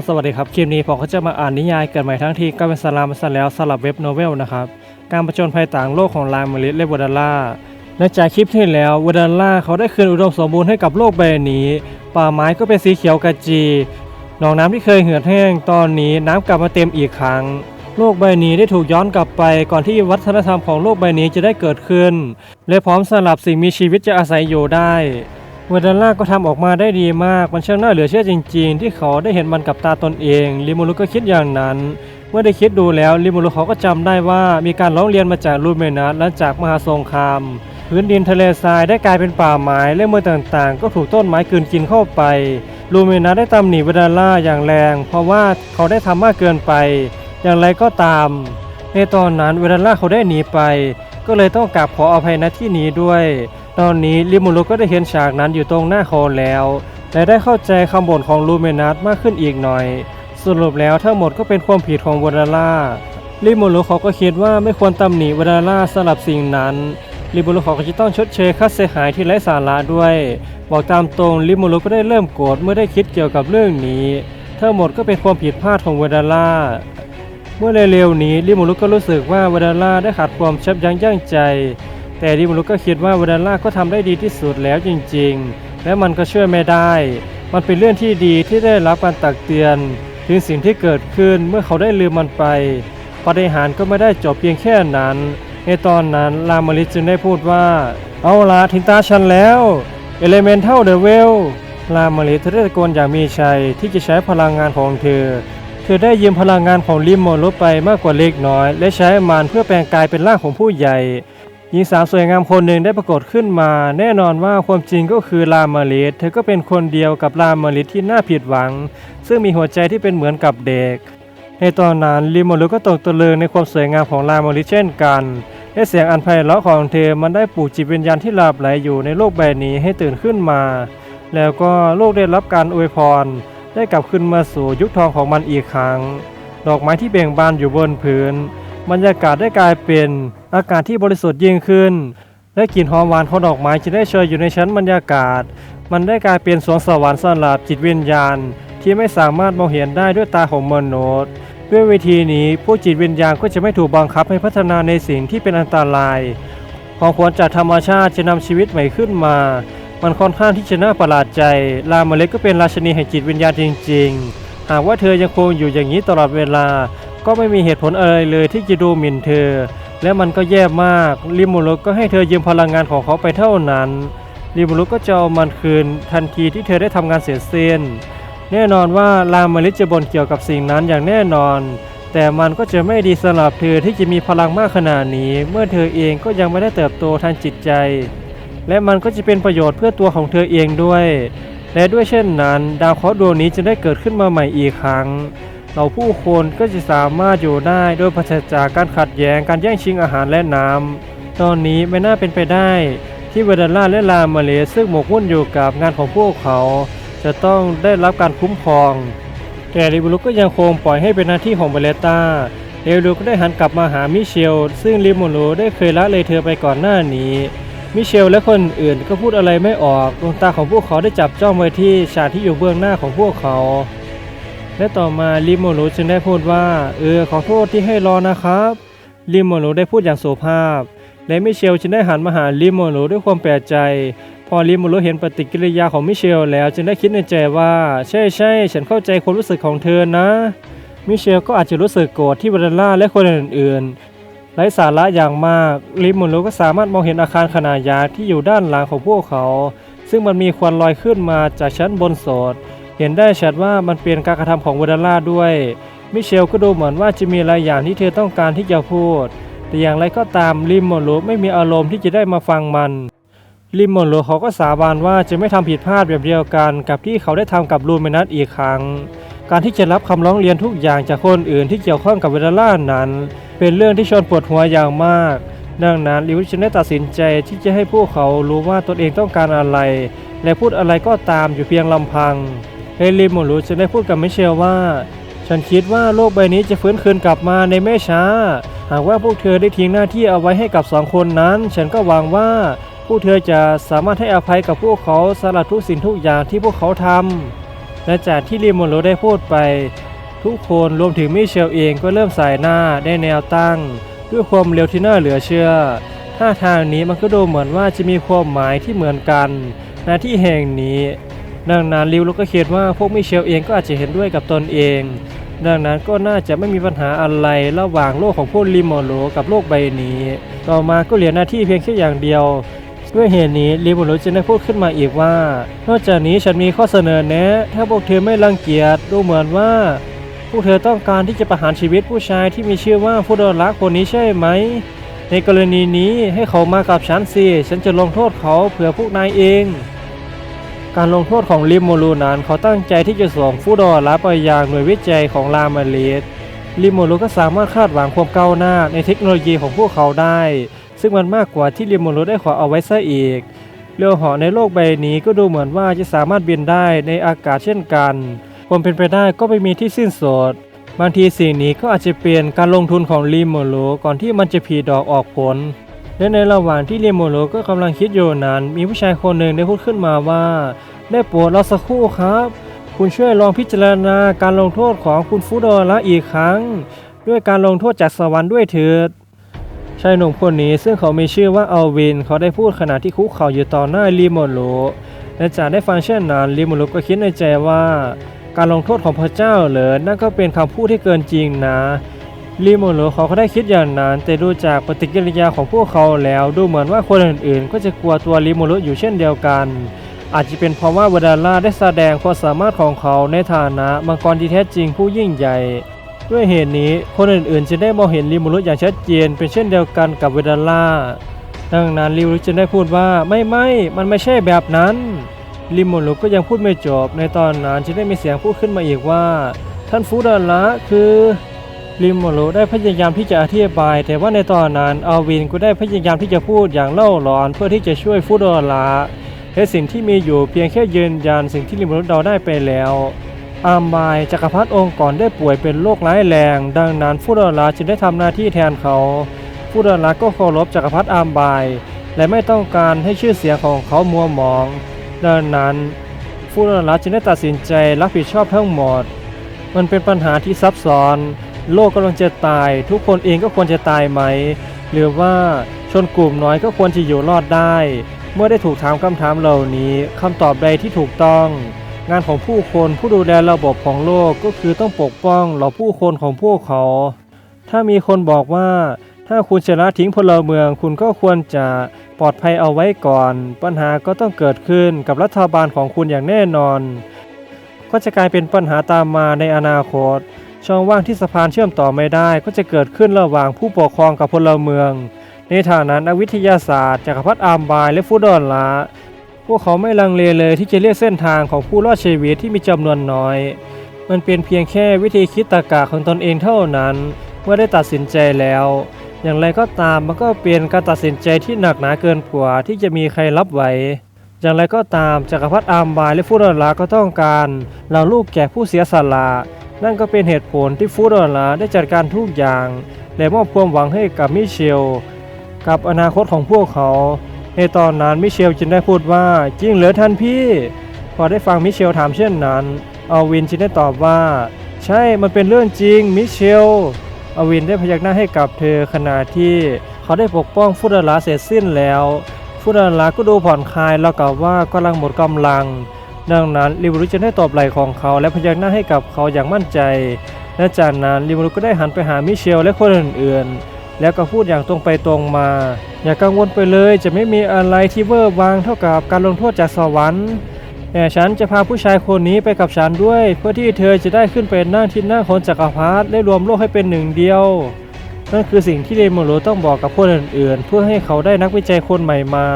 ็สวัสดีครับ คลิปนี้ผมก็จะมาอ่านนิยายเกิดใหม่ทั้งทีก็เป็นสลามซะแล้วสลับเว็บโนเวลนะครับ การประจนภัยต่างโลกของลายมลิและวดาล่าในจากคลิปที่แล้ววดาล่าเขาได้คืนอุดมสมบูรณ์ให้กับโลกใบนี้ ป่าไม้ก็เป็นสีเขียวกระจีหนองน้ำที่เคยเหือดแห้งตอนนี้น้ำกลับมาเต็มอีกครั้ง โลกใบนี้ได้ถูกย้อนกลับไปก่อนที่วัฒนธรรมของโลกใบนี้จะได้เกิดขึ้น และพร้อมสำหรับสิ่งมีชีวิตจะอาศัยอยู่ได้ เวเดลล่าก็ทำออกมาได้ดีมาก มันช่างน่าเหลือเชื่อจริง ๆ ที่เขาได้เห็นมันกับตาตนเองลิมูรุก็คิดอย่างนั้น เมื่อได้คิดดูแล้วลิมูรุเขาก็จำได้ว่ามีการร้องเรียนมาจากลูเมนัสและจากมหาสงครามพื้นดินทะเลทรายได้กลายเป็นป่าไม้และเมืองต่างๆ ก็ถูกต้นไม้กืนกินเข้าไป ลูเมนัสได้ตำหนิเวเดลล่าอย่างแรง เพราะว่าเขาได้ทำมากเกินไป อย่างไรก็ตาม ในตอนนั้นเวเดลล่าเขาได้หนีไป ก็เลยต้องกราบขออภัยณที่นี้ด้วย ตอนนี้ลิมูรุก็ได้เห็นฉากนั้นอยู่ตรงหน้าเขาแล้ว และได้เข้าใจคำบ่นของลูเมนัสมากขึ้นอีกหน่อย สรุปแล้วทั้งหมดก็เป็นความผิดของวดาล่าลิมูรุเขาก็คิดว่าไม่ควรตำหนิวดาล่าสำหรับสิ่งนั้นลิมูรุเขาก็จะต้องชดเชยค่าเสียหายที่ไร้สาระด้วย บอกตามตรงลิมูรุก็ได้เริ่มโกรธเมื่อได้คิดเกี่ยวกับเรื่องนี้ ทั้งหมดก็เป็นความผิดพลาดของวดาล่าเมื่อเร็วๆนี้ลิมูรุก็รู้สึกว่าวดาล่าได้ขาดความชับยั้งยั่งใจ แต่ลิมูรุกก็คิดว่าวดาล่าก็ทำได้ดีที่สุดแล้วจริงๆ และมันก็ช่วยไม่ได้ มันเป็นเรื่องที่ดีที่ได้รับการตักเตือน ถึงสิ่งที่เกิดขึ้นเมื่อเขาได้ลืมมันไปปาฏิหารก็ไม่ได้จบเพียงแค่นั้น ในตอนนั้นลามาริจึงได้พูดว่า เอาละถึงตาฉันแล้วเอเลเมนเท่าเดอะเวลลามาริเธอได้ตะโกนอย่างมีชัยที่จะใช้พลังงานของเธอ เธอได้ยืมพลังงานของลิมโมโลไปมากกว่าเล็กน้อย และใช้มันเพื่อแปลงกายเป็นร่างของผู้ใหญ่ หญิงสาวสวยงามคนหนึ่งได้ปรากฏขึ้นมา แน่นอนว่าความจริงก็คือลามาริสเธอก็เป็นคนเดียวกับลามาริสที่น่าผิดหวัง ซึ่งมีหัวใจที่เป็นเหมือนกับเด็ก ในตอนนั้นลิมโมโลก็ตกตะลึงในความสวยงามของลามาริสเช่นกันและเสียงอันไพเราะของเธอมันได้ปลุกจิตวิญญาณที่หลับไหลอยู่ในโลกใบนี้ให้ตื่นขึ้นมา แล้วก็โลกได้รับการอวยพร ได้กลับขึ้นมาสู่ยุคทองของมันอีกครั้ง ดอกไม้ที่เบ่งบานอยู่บนพื้น บรรยากาศได้กลายเป็นอากาศที่บริสุทธิ์ยิ่งขึ้น และกลิ่นหอมหวานของดอกไม้จะได้เชยอยู่ในชั้นบรรยากาศ มันได้กลายเป็นสวงสวรรค์สำหรับจิตวิญญาณ ที่ไม่สามารถมองเห็นได้ด้วยตาของมนุษย์ด้วยวิธีนี้ผู้จิตวิญญาณก็จะไม่ถูกบังคับให้พัฒนาในสิ่งที่เป็นอันตราย ของขวัญจากธรรมชาติจะนำชีวิตใหม่ขึ้นมา มันค่อนข้างที่จะน่าประหลาดใจ ลาเมเล็กก็เป็นราชนีแห่งจิตวิญญาณจริง ๆ หากว่าเธอยังคงอยู่อย่างนี้ตลอดเวลา ก็ไม่มีเหตุผลอะไรเลยที่จะดูหมิ่นเธอ และมันก็แย่มากลิมูรุก็ให้เธอยืมพลังงานของเขาไปเท่านั้นลิมูรุก็จะเอามันคืนทันทีที่เธอได้ทำงานเสร็จสิ้นแน่นอนว่าลามาริจะบ่นเกี่ยวกับสิ่งนั้นอย่างแน่นอน แต่มันก็จะไม่ดีสำหรับเธอที่จะมีพลังมากขนาดนี้ เมื่อเธอเองก็ยังไม่ได้เติบโตทางจิตใจ และมันก็จะเป็นประโยชน์เพื่อตัวของเธอเองด้วย และด้วยเช่นนั้น ดาวเคราะห์ดวงนี้จะได้เกิดขึ้นมาใหม่อีกครั้ง เราผู้คนก็จะสามารถอยู่ได้โดยปราจากการขัดแย้งการแย่งชิงอาหารและน้ำ ตอนนี้ไม่น่าเป็นไปได้ที่เวเดล่าและลามาเลซึ่งหมกมุ่นอยู่กับงานของพวกเขา จะต้องได้รับการคุ้มครอง แต่ริบูรุกก็ยังคงปล่อยให้เป็นหน้าที่ของเบเลต้าเรลูก็ได้หันกลับมาหามิเชล ซึ่งริมูรุได้เคยละเลยเธอไปก่อนหน้านี้ มิเชลและคนอื่นก็พูดอะไรไม่ออกดวงตาของพวกเขาได้จับจ้องไว้ที่ฉากที่อยู่เบื้องหน้าของพวกเขา และต่อมาริโมรุจึงได้พูดว่า เออขอโทษที่ให้รอนะครับริโมรุได้พูดอย่างสุภาพ และมิเชลจึงได้หันมาหาริโมรุด้วยความแปลกใจ พอริโมรุเห็นปฏิกิริยาของมิเชลแล้วจึงได้คิดในใจว่า ใช่ใช่ฉันเข้าใจความรู้สึกของเธอนะ มิเชลก็อาจจะรู้สึกโกรธที่วาลล่าและคนอื่นๆไร้สาระอย่างมากริโมรุก็สามารถมองเห็นอาคารขนาดยักษ์ที่อยู่ด้านหลังของพวกเขา ซึ่งมันมีควันลอยขึ้นมาจากชั้นบนโสด เห็นได้ชัดว่ามันเป็นการกระทำของวาเลล่าด้วย มิเชลก็ดูเหมือนว่าจะมีอะไรอย่างที่เธอต้องการที่จะพูด แต่อย่างไรก็ตามริมโมรุไม่มีอารมณ์ที่จะได้มาฟังมันริมโมโลเขาก็สาบานว่าจะไม่ทำผิดพลาดแบบเดียวกันกับที่เขาได้ทำกับลูเมนัสอีกครั้ง การที่จะรับคำร้องเรียนทุกอย่างจากคนอื่นที่เกี่ยวข้องกับเวลาล่านั้น เป็นเรื่องที่ชวนปวดหัวอย่างมากดังนั้นลิวจึงได้ตัดสินใจที่จะให้พวกเขารู้ว่าตนเองต้องการอะไร และพูดอะไรก็ตามอยู่เพียงลำพัง เฮลิโมโลจึงได้พูดกับมิเชลว่า ฉันคิดว่าโลกใบนี้จะฟื้นคืนกลับมาในไม่ช้า หากว่าพวกเธอได้ทิ้งหน้าที่เอาไว้ให้กับสองคนนั้น ฉันก็หวังว่าพวกเธอจะสามารถให้อภัยกับพวกเขาสำหรับทุกสิ่งทุกอย่างที่พวกเขาทำและจากที่ลิโมโรได้พูดไป ทุกคนรวมถึงมิเชลเองก็เริ่มสายหน้าได้แนวตั้ง ด้วยความเร็วที่น่าเหลือเชื่อท่าทางนี้มันก็ดูเหมือนว่าจะมีความหมายที่เหมือนกันณที่แห่งนี้ ดังนั้นลิวก็คิดว่าพวกมิเชลเองก็อาจจะเห็นด้วยกับตนเอง ดังนั้นก็น่าจะไม่มีปัญหาอะไรระหว่างโลกของพวกลิโมโลกับโลกใบนี้ ต่อมาก็เหลือหน้าที่เพียงแค่อย่างเดียวด้วยเหตุนี้ลิโมโลจึงได้พูดขึ้นมาอีกว่า นอกจากนี้ฉันมีข้อเสนอแนะ ถ้าพวกเธอไม่รังเกียจดูเหมือนว่าพวกเธอต้องการที่จะประหารชีวิตผู้ชายที่มีชื่อว่าฟูโดรักคนนี้ใช่ไหม ในกรณีนี้ให้เขามากับฉันสิ ฉันจะลงโทษเขาเผื่อพวกนายเอง การลงโทษของลิมโมลูนั้นเขาตั้งใจที่จะส่งฟูโดรัไปยังหน่วยวิจัยของลามาเลสลิมโมลูก็สามารถคาดหวังความก้าวหน้าในเทคโนโลยีของพวกเขาได้ ซึ่งมันมากกว่าที่ลิมโมลูได้ขอเอาไว้ซะอีกเรือเหาะในโลกใบนี้ก็ดูเหมือนว่าจะสามารถบินได้ในอากาศเช่นกันความเป็นไปได้ก็ไม่มีที่สิ้นสุดบางทีสิ่งนี้ก็อาจจะเป็นการลงทุนของลิมโมโลก่อนที่มันจะผีดอกออกผล และในระหว่างที่ลิโมโลก็กำลังคิดอยู่นั้น มีผู้ชายคนหนึ่งได้พูดขึ้นมาว่า ได้โปรดรอสักครู่ครับ คุณช่วยลองพิจารณาการลงโทษของคุณฟูโดระอีกครั้ง ด้วยการลงโทษจากสวรรค์ด้วยเถิดชายหนุ่มคนนี้ซึ่งเขามีชื่อว่าอัลวิน เขาได้พูดขณะที่คุกเข่าอยู่ต่อหน้าลิโมโลและจากได้ฟังเช่นนั้นลิโมโลก็คิดในใจว่า การลงโทษของพระเจ้าเหรอนั่นก็เป็นคำพูดที่เกินจริงนะ ลิโมโลเขาก็ได้คิดอย่างนั้น แต่ดูจากปฏิกิริยาของพวกเขาแล้วดูเหมือนว่าคนอื่นๆ ก็จะกลัวตัวลิโมโลอยู่เช่นเดียวกัน อาจจะเป็นเพราะว่าวดาร่าได้แสดงความสามารถของเขาในฐานะมังกรที่แท้จริงผู้ยิ่งใหญ่ ด้วยเหตุนี้คนอื่นๆจะได้มองเห็นลิมูรุอย่างชัดเจนเป็นเช่นเดียวกันกับเวดาล่าดังนั้นลิมูรุจึงได้พูดว่าไม่ไม่มันไม่ใช่แบบนั้นลิมูรุก็ยังพูดไม่จบในตอนนั้นจึงได้มีเสียงพูดขึ้นมาอีกว่า ท่านฟูดาระคือ ลิมูรุได้พยายามที่จะอธิบาย แต่ว่าในตอนนั้นอาวินก็ได้พยายามที่จะพูดอย่างเล่าร้อนเพื่อที่จะช่วยฟูดาระและสิ่งที่มีอยู่เพียงแค่ยืนยันสิ่งที่ลิมูรุเดาได้ไปแล้ว อามบายจักรพรรดิองค์ก่อนได้ป่วยเป็นโรคร้ายแรง ดังนั้นฟูดาราจึงได้ทำหน้าที่แทนเขาฟูดาราก็เคารพจักรพรรดิอามบาย และไม่ต้องการให้ชื่อเสียงของเขามัวหมอง ดังนั้นฟูดาราจึงได้ตัดสินใจรับผิดชอบทั้งหมด มันเป็นปัญหาที่ซับซ้อน โลกกำลังจะตาย ทุกคนเองก็ควรจะตายไหม หรือว่าชนกลุ่มน้อยก็ควรจะอยู่รอดได้ เมื่อได้ถูกถามคำถามเหล่านี้คำตอบใดที่ถูกต้อง งานของผู้คนผู้ดูแลระบบของโลกก็คือต้องปกป้องเหล่าผู้คนของพวกเขา ถ้ามีคนบอกว่าถ้าคุณจะละทิ้งพลเมืองคุณก็ควรจะปลอดภัยเอาไว้ก่อน ปัญหาก็ต้องเกิดขึ้นกับรัฐบาลของคุณอย่างแน่นอน ก็จะกลายเป็นปัญหาตามมาในอนาคต ช่องว่างที่สะพานเชื่อมต่อไม่ได้ ก็จะเกิดขึ้นระหว่างผู้ปกครองกับพลเมือง ในฐานะนักวิทยาศาสตร์จักรพรรดิอามบายและฟูดอนลาพวกเขาไม่ลังเลเลยที่จะเลือกเส้นทางของผู้รอดชีวิตที่มีจำนวนน้อย มันเป็นเพียงแค่วิธีคิดตรรกะของตนเองเท่านั้น เมื่อได้ตัดสินใจแล้ว อย่างไรก็ตามมันก็เป็นการตัดสินใจที่หนักหนาเกินกว่าที่จะมีใครรับไหวอย่างไรก็ตามจักรพรรดิอามบายและฟูดอนลาก็ต้องการเหล่าลูกแก่ผู้เสียสละ นั่นก็เป็นเหตุผลที่ฟูดอลาได้จัดการทุกอย่าง และมอบความหวังให้กับมิเชล กับอนาคตของพวกเขา ในตอนนั้นมิเชลจึงได้พูดว่าจริงเหรอท่านพี่ พอได้ฟังมิเชลถามเช่นนั้นอาวินจึงได้ตอบว่า ใช่มันเป็นเรื่องจริงมิเชลอาวินได้พยักหน้าให้กับเธอขณะที่เขาได้ปกป้องฟุตลาเสร็จสิ้นแล้วฟุตลาก็ดูผ่อนคลายแล้วกับว่ากำลังหมดกำลัง ดังนั้นลิบรุจึงได้ตอบไหล่ของเขาและพยักหน้าให้กับเขาอย่างมั่นใจ และจากนั้นลิบรุก็ได้หันไปหามิเชลและคนอื่นๆ แล้วก็พูดอย่างตรงไปตรงมา อย่ากังวลไปเลยจะไม่มีอะไรที่เวอร์วางเท่ากับการลงโทษจากสวรรค์แต่ฉันจะพาผู้ชายคนนี้ไปกับฉันด้วย เพื่อที่เธอจะได้ขึ้นไปนั่งที่นั่งของจักรพรรดิและรวมโลกให้เป็นหนึ่งเดียวนั่นคือสิ่งที่เรโมโรต้องบอกกับคนอื่นๆ เพื่อให้เขาได้นักวิจัยคนใหม่มา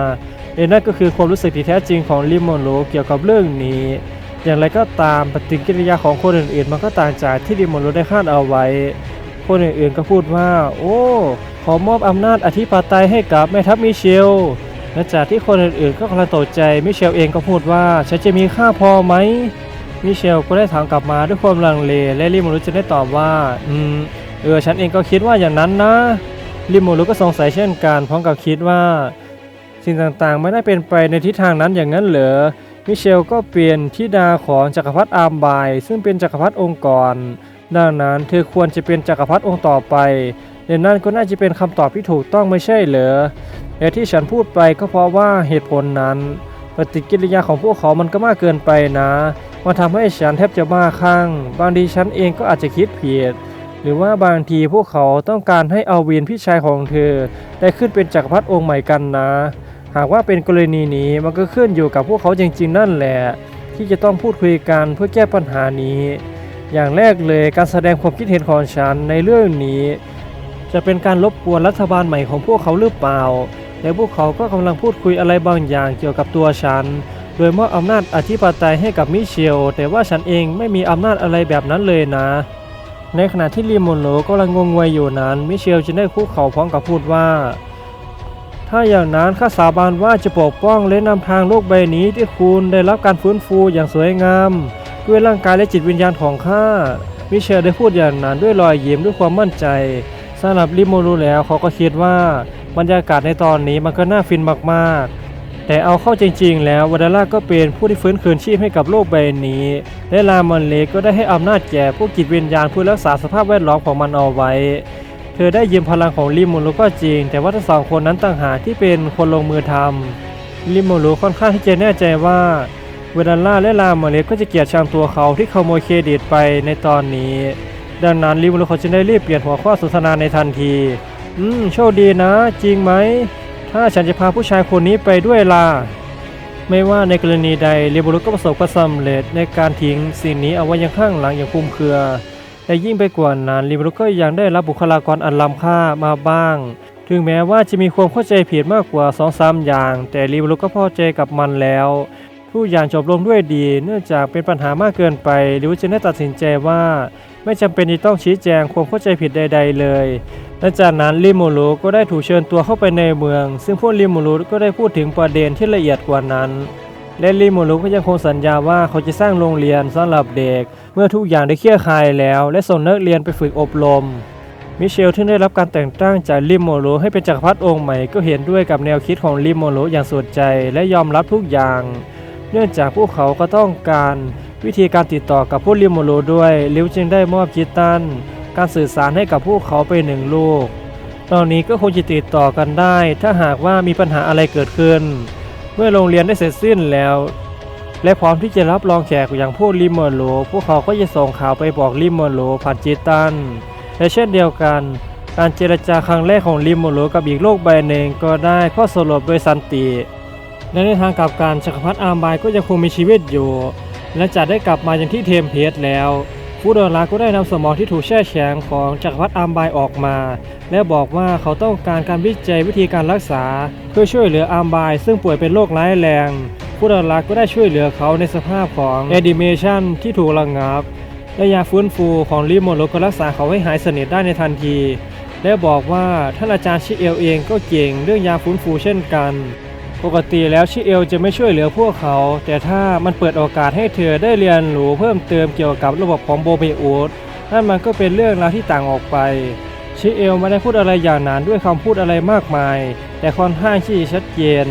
และนั่นก็คือความรู้สึกที่แท้จริงของลิโมโรเกี่ยวกับเรื่องนี้ อย่างไรก็ตามปฏิกิริยาของคนอื่นๆ มันก็ต่างจากที่ลิโมโรได้คาดเอาไว้ คนอื่นๆก็พูดว่า โอ้ ขอมอบอำนาจอธิปไตยให้กับแม่ทัพมิเชลและจากที่คนอื่นๆก็กำลังตกใจมิเชลเองก็พูดว่าฉันจะมีค่าพอไหมมิเชลก็ได้ถามกลับมาด้วยความลังเลและลิโมรุจะได้ตอบว่า อืมเออฉันเองก็คิดว่าอย่างนั้นนะลิโมรุก็สงสัยเช่นกันพร้อมกับคิดว่า สิ่งต่างๆ ไม่ได้เป็นไปในทิศทางนั้นอย่างนั้นเหรอ มิเชลก็เป็นธิดาของจักรพรรดิอาร์มบาย ซึ่งเป็นจักรพรรดิองค์กรดังนั้นเธอควรจะเป็นจักรพรรดิองค์ต่อไปและนั่นก็น่าจะเป็นคำตอบที่ถูกต้องไม่ใช่เหรอและที่ฉันพูดไปก็เพราะว่าเหตุผลนั้น ปฏิกิริยาของพวกเขามันก็มากเกินไปนะมันทำให้ฉันแทบจะบ้าคลั่ง บางทีฉันเองก็อาจจะคิดผิด หรือว่าบางทีพวกเขาต้องการให้อาวินพี่ชายของเธอ ได้ขึ้นเป็นจักรพรรดิองค์ใหม่กันนะ หากว่าเป็นกรณีนี้มันก็ขึ้นอยู่กับพวกเขาจริง ๆ นั่นแหละ ที่จะต้องพูดคุยกันเพื่อแก้ปัญหานี้ อย่างแรกเลยการแสดงความคิดเห็นของฉันในเรื่องนี้ จะเป็นการรบกวนรัฐบาลใหม่ของพวกเขาหรือเปล่าและพวกเขาก็กำลังพูดคุยอะไรบางอย่างเกี่ยวกับตัวฉัน โดยมอบอำนาจอธิปไตยให้กับมิเชล แต่ว่าฉันเองไม่มีอำนาจอะไรแบบนั้นเลยนะ ในขณะที่ลีโมโลกำลังงงงวยอยู่นั้น มิเชลจึงได้คุกเข่าพร้อมกับพูดว่า ถ้าอย่างนั้นข้าสาบานว่าจะปกป้องและนำทางโลกใบนี้ที่คุณได้รับการฟื้นฟูอย่างสวยงาม ด้วยร่างกายและจิตวิญญาณของข้ามิเชลได้พูดอย่างนั้นด้วยรอยยิ้มด้วยความมั่นใจสำหรับลิโมรูแล้วเขาก็คิดว่าบรรยากาศในตอนนี้มันก็น่าฟินมากๆ แต่เอาเข้าจริง ๆ แล้ววาดาร่าก็เป็นผู้ที่ฟื้นคืนชีพให้กับโลกใบนี้ และลามอนเลกก็ได้ให้อำนาจแก่ผู้จิตวิญญาณเพื่อรักษาสภาพแวดล้อมของมันเอาไว้ เธอได้ยืมพลังของลิโมรูก็จริง แต่ว่าทั้งสองคนนั้นต่างหากที่เป็นคนลงมือทำลิโมรูค่อนข้างที่จะแน่ใจว่าเวดันล่าและลามาเลสก็จะเกลียดชังตัวเขาที่ขโมยเครดิตไปในตอนนี้ ดังนั้นลิมูลเขาจึงได้รีบเปลี่ยนหัวข้อสนทนาในทันที อืมโชคดีนะ จริงไหม ถ้าฉันจะพาผู้ชายคนนี้ไปด้วยล่ะไม่ว่าในกรณีใดลิบูรุก็ประสบความสำเร็จในการทิ้งสิ่งนี้เอาไว้ยังข้างหลังอย่างคุ้มเคือ แต่ยิ่งไปกว่านั้นลิบรุก็ยังได้รับบุคลากรอันล้ำค่ามาบ้าง ถึงแม้ว่าจะมีความเข้าใจผิดมากกว่า2อสาอย่าง แต่ลิบรุก็พอใจกับมันแล้วทุกอย่างจบลงด้วยดี เนื่องจากเป็นปัญหามากเกินไปหรือจึงได้ตัดสินใจว่า ไม่จำเป็นที่ต้องชี้แจงความเข้าใจผิดใด ๆ เลยและจากนั้นลิมูรุก็ได้ถูกเชิญตัวเข้าไปในเมือง ซึ่งพวกลิมูรุก็ได้พูดถึงประเด็นที่ละเอียดกว่านั้น และลิมูรุก็ยังคงสัญญาว่าเขาจะสร้างโรงเรียนสำหรับเด็ก เมื่อทุกอย่างได้เคลี่ยร์คลายแล้ว และส่งนักเรียนไปฝึกอบรม มิเชลที่ได้รับการแต่งตั้งจากลิโมโรให้เป็นจักรพรรดิองค์ใหม่ก็เห็นด้วยกับแนวคิดของลิโมโรอย่างสุดใจและยอมรับทุกอย่าง เนื่องจากพวกเขาก็ต้องการวิธีการติดต่อกับผู้ลิโมโรด้วยลิวจึงได้มอบจิตตันการสื่อสารให้กับพวกเขาไปหนึ่งลูก ตอนนี้ก็คงจะติดต่อกันได้ ถ้าหากว่ามีปัญหาอะไรเกิดขึ้น เมื่อโรงเรียนได้เสร็จสิ้นแล้ว และพร้อมที่จะรับรองแขกอย่างพวกลิโมโรพวกเขาก็จะส่งข่าวไปบอกลิโมโรผ่านจิตันและเช่นเดียวกัน การเจรจาครั้งแรกของลิมโมโลกับอีกโลกใบหนึ่งก็ได้ข้อสรุปโดยสันติและในทางกลับการจักรพรรดิอาร์มบายก็ยังคงมีชีวิตอยู่ และจะได้กลับมาอย่างที่เทมเพสแล้ว ฟูดอลาก็ได้นำสมองที่ถูกแช่แข็งของจักรพรรดิอามบายออกมา และบอกว่าเขาต้องการการวิจัยวิธีการรักษา เพื่อช่วยเหลืออามบายซึ่งป่วยเป็นโรคร้ายแรงฟูดอลาก็ได้ช่วยเหลือเขาในสภาพของแอดิเมชันที่ถูกระงับและยาฟื้นฟูของลิโมโลก็รักษาเขาให้หายสนิทได้ในทันที และบอกว่าท่านอาจารย์ชิเอลเองก็เก่งเรื่องยาฟื้นฟูเช่นกัน ปกติแล้วชิเอลจะไม่ช่วยเหลือพวกเขา แต่ถ้ามันเปิดโอกาสให้เธอได้เรียนรู้เพิ่มเติมเกี่ยวกับระบบของโบเบอูดนั่นมันก็เป็นเรื่องราวที่ต่างออกไปชิเอลไม่ได้พูดอะไรอย่างนั้นด้วยคำพูดอะไรมากมาย แต่ค่อนข้างที่ชัดเจน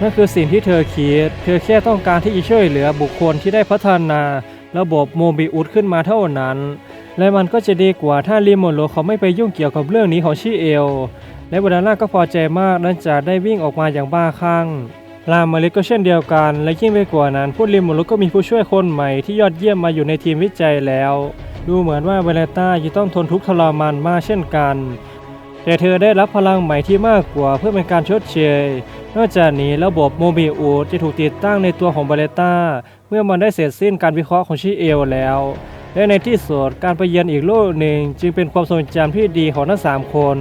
นั่นคือสิ่งที่เธอคิด เธอแค่ต้องการที่จะช่วยเหลือบุคคลที่ได้พัฒนา ระบบโมบิอุดขึ้นมาเท่านั้น และมันก็จะดีกว่าถ้าลิโมโลเขาไม่ไปยุ่งเกี่ยวกับเรื่องนี้ของชิเอล และบรดาน่าก็พอใจมากนั่นจะได้วิ่งออกมาอย่างบ้าคลั่งลามาลิกก็เช่นเดียวกัน และยิ่งไปกว่านั้นผู้ลิโมโลก็มีผู้ช่วยคนใหม่ที่ยอดเยี่ยมมาอยู่ในทีมวิจัยแล้ว ดูเหมือนว่าเวเลต้าจะต้องทนทุกข์ทรมานมากเช่นกัน แต่เธอได้รับพลังใหม่ที่มากกว่าเพื่อเป็นการชดเชย นอกจากนี้ระบบโมบิอูจะถูกติดตั้งในตัวของเบเลต้าเมื่อมันได้เสร็จสิ้นการวิเคราะห์ของชิเอลแล้ว และในที่สุดการไปเยือนอีกโลกหนึ่งจึงเป็นความทรงจำที่ดีของทั้งสามคน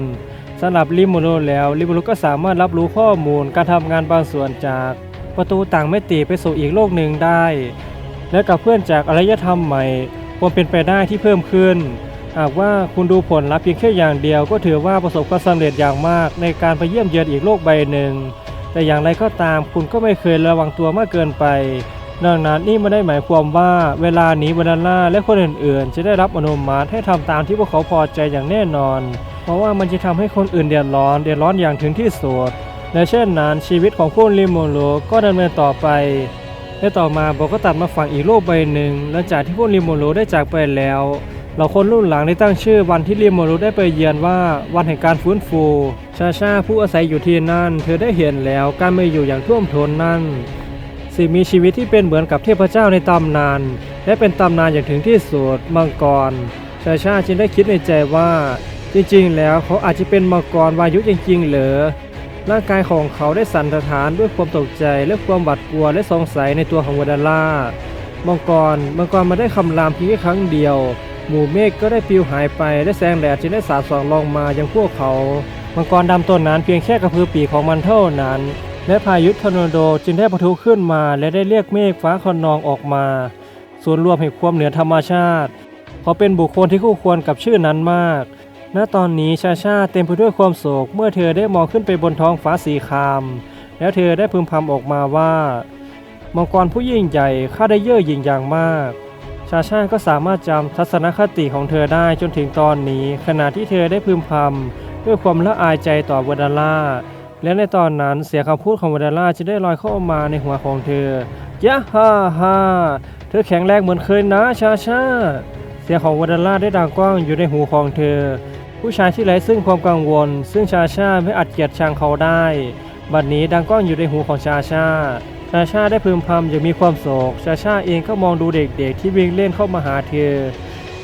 สำหรับลิมูโรแล้วลิมูโรก็สามารถรับรู้ข้อมูลการทำงานบางส่วนจากประตูต่างมิติไปสู่อีกโลกหนึ่งได้ และกับเพื่อนจากอารยธรรมใหม่ความเป็นไปได้ที่เพิ่มขึ้น หากว่าคุณดูผลลัพธ์เพียงแค่อย่างเดียว ก็ถือว่าประสบความสำเร็จอย่างมากในการไปเยี่ยมเยือนอีกโลกใบหนึ่ง แต่อย่างไรก็ตามคุณก็ไม่เคยระวังตัวมากเกินไป ดังนั้นนี่ไม่ได้หมายความว่าเวลานี้บรรล่าและคนอื่นๆ จะได้รับอนุมัติให้ทำตามที่พวกเขาพอใจอย่างแน่นอน เพราะว่ามันจะทำให้คนอื่นเดือดร้อน เดือดร้อนอย่างถึงที่สุดและเช่นนั้นชีวิตของผู้ลิโมโลก็ดำเนินต่อไปและต่อมาโบก็ตัดมาฝั่งอีกโลกใบหนึ่งหลังจากที่พวกริโมโรได้จากไปแล้วเราคนรุ่นหลังได้ตั้งชื่อวันที่ริโมโรได้ไปเยือนว่าวันแห่งการฟื้นฟู ชาชาผู้อาศัยอยู่ที่นั่น เธอได้เห็นแล้วการไม่อยู่อย่างท่วมท้นนั่น สิ่งมีชีวิตที่เป็นเหมือนกับเทพเจ้าในตำนาน และเป็นตำนานอย่างถึงที่สุดมังกร ชาชาจึงได้คิดในใจว่า จริงๆ แล้วเขาอาจจะเป็นมังกรวายุจริงๆ เหรอ ร่างกายของเขาได้สั่นสะท้านด้วยความตกใจและความหวาดกลัวและสงสัยในตัวของวดาล่า มังกร มังกรมาได้คำรามเพียงแค่ครั้งเดียว หมู่เมฆก็ได้ปลิวหายไปและแสงแดดจึงได้สาดส่องลงมายังพวกเขา มังกรดำตัวนั้นเพียงแค่กระพือปีกของมันเท่านั้น และพายุทอร์นาโดจึงได้ปะทุขึ้นมาและได้เรียกเมฆฟ้าคนนองออกมา ส่วนรวมแห่งความเหนือธรรมชาติ เขาเป็นบุคคลที่คู่ควรกับชื่อนั้นมาก ณตอนนี้ชาชาเต็มไปด้วยความโศก เมื่อเธอได้มองขึ้นไปบนท้องฟ้าสีคราม แล้วเธอได้พึมพำออกมาว่ามังกรผู้ยิ่งใหญ่ข้าได้เย่อหยิ่งอย่างมาก ชาชาก็สามารถจำทัศนคติของเธอได้จนถึงตอนนี้ ขณะที่เธอได้พึมพำด้วยความละอายใจต่อวดาล่าและในตอนนั้นเสียงคำพูดของวดาล่าจะได้ลอยเข้ามาในหัวของเธอยะฮ่าฮ่าเธอแข็งแรงเหมือนเคยนะชาชาเสียงของวดาล่าได้ดังก้องอยู่ในหูของเธอ ผู้ชายที่ไร้ซึ่งความกังวล ซึ่งชาชาไม่อาจเกลียดชังเขาได้ บัดนี้ดังก้องอยู่ในหูของชาชา ชาชาได้พึมพำอย่างมีความโศก ชาชาเองก็มองดูเด็กๆ ที่วิ่งเล่นเข้ามาหาเธอ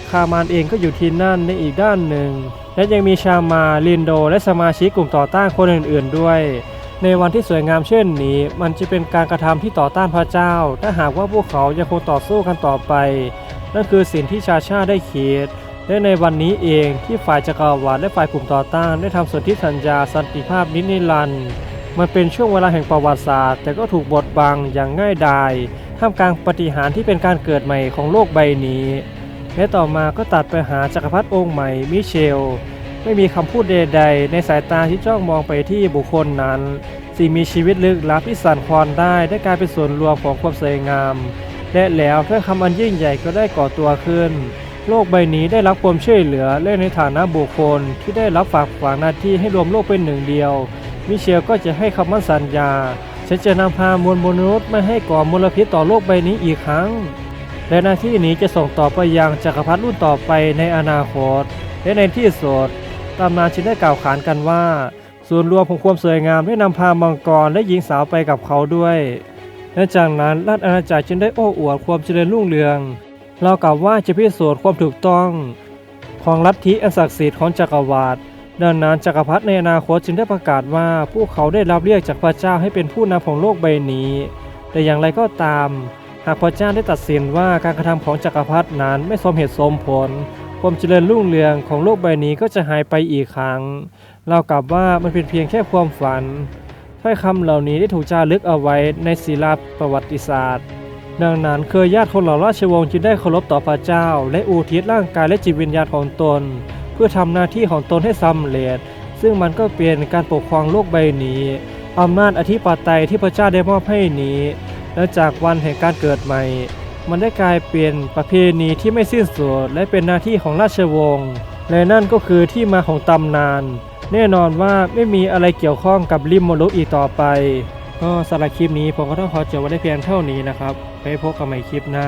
คามานเองก็อยู่ที่นั่นในอีกด้านหนึ่ง และยังมีชามา ลินโด และสมาชิกกลุ่มต่อต้านคนอื่นๆด้วย ในวันที่สวยงามเช่นนี้ มันจะเป็นการกระทำที่ต่อต้านพระเจ้า ถ้าหากว่าพวกเขายังคงต่อสู้กันต่อไป นั่นคือสิ่งที่ชาชาได้คิด และในวันนี้เองที่ฝ่ายจักรวรรดิและฝ่ายกลุ่มต่อต้านได้ทำสนธิสัญญาสันติภาพนิรันด์มันเป็นช่วงเวลาแห่งประวัติศาสตร์ แต่ก็ถูกบดบังอย่างง่ายดายท่ามกลางปฏิหารที่เป็นการเกิดใหม่ของโลกใบนี้และต่อมาก็ตัดไปหาจักรพรรดิองค์ใหม่มิเชล ไม่มีคำพูดใดๆ ในสายตาที่จ้องมองไปที่บุคคลนั้น สิ่งมีชีวิตลึกลับที่สั่นคลอนได้ได้กลายเป็นส่วนรวมของความสวยงาม และแล้วถ้อยคำอันยิ่งใหญ่ก็ได้ก่อตัวขึ้น โลกใบนี้ได้รับความช่วยเหลือและในฐานะบุคคลที่ได้รับฝากฝังหน้าที่ให้รวมโลกเป็นหนึ่งเดียว มิเชลก็จะให้คำมั่นสัญญาฉันจะนำพามวลมนุษย์ไม่ให้ก่อมลพิษต่อโลกใบนี้อีกครั้ง และหน้าที่นี้จะส่งต่อไปยังจักรพรรดิรุ่นต่อไปในอนาคต และในที่สุดตำนานจึงได้กล่าวขานกันว่า ส่วนรวมของความสวยงามได้นำพามังกรและหญิงสาวไปกับเขาด้วยและจากนั้นราชอาณาจักรจึงได้โอ้อวดความเจริญรุ่งเรือง เรากล่าวว่าจะพิสูจน์ความถูกต้อง ของลัทธิอันศักดิ์สิทธิ์ของจักรวรรดิดังนั้นจักรพรรดิในอนาคตจึงได้ประกาศว่าพวกเขาได้รับเรียกจากพระเจ้าให้เป็นผู้นำของโลกใบนี้ แต่อย่างไรก็ตาม หากพระเจ้าได้ตัดสินว่าการกระทำของจักรพรรดินั้นไม่สมเหตุสมผล ความเจริญรุ่งเรืองของโลกใบนี้ก็จะหายไปอีกครั้ง เรากลับว่ามันเป็นเพียงแค่ความฝันถ้อยคำเหล่านี้ได้ถูกจารึกเอาไว้ในศิลาประวัติศาสตร์ ดังนั้นเคยญาติของเหล่าราชวงศ์จึงได้เคารพต่อพระเจ้า และอุทิศร่างกายและจิตวิญญาณของตน เพื่อทำหน้าที่ของตนให้สำเร็จ ซึ่งมันก็เป็นการปกครองโลกใบนี้อำนาจอธิปไตยที่พระเจ้าได้มอบให้นี้ และจากวันแห่งการเกิดใหม่ มันได้กลายเป็นประเพณีที่ไม่สิ้นสุดและเป็นหน้าที่ของราชวงศ์และนั่นก็คือที่มาของตำนาน แน่นอนว่าไม่มีอะไรเกี่ยวข้องกับริมมรดกอีกต่อไป ก็สำหรับคลิปนี้ผมก็ต้องขอจบไว้ได้เพียงเท่านี้นะครับไปพบกันใหม่คลิปหน้า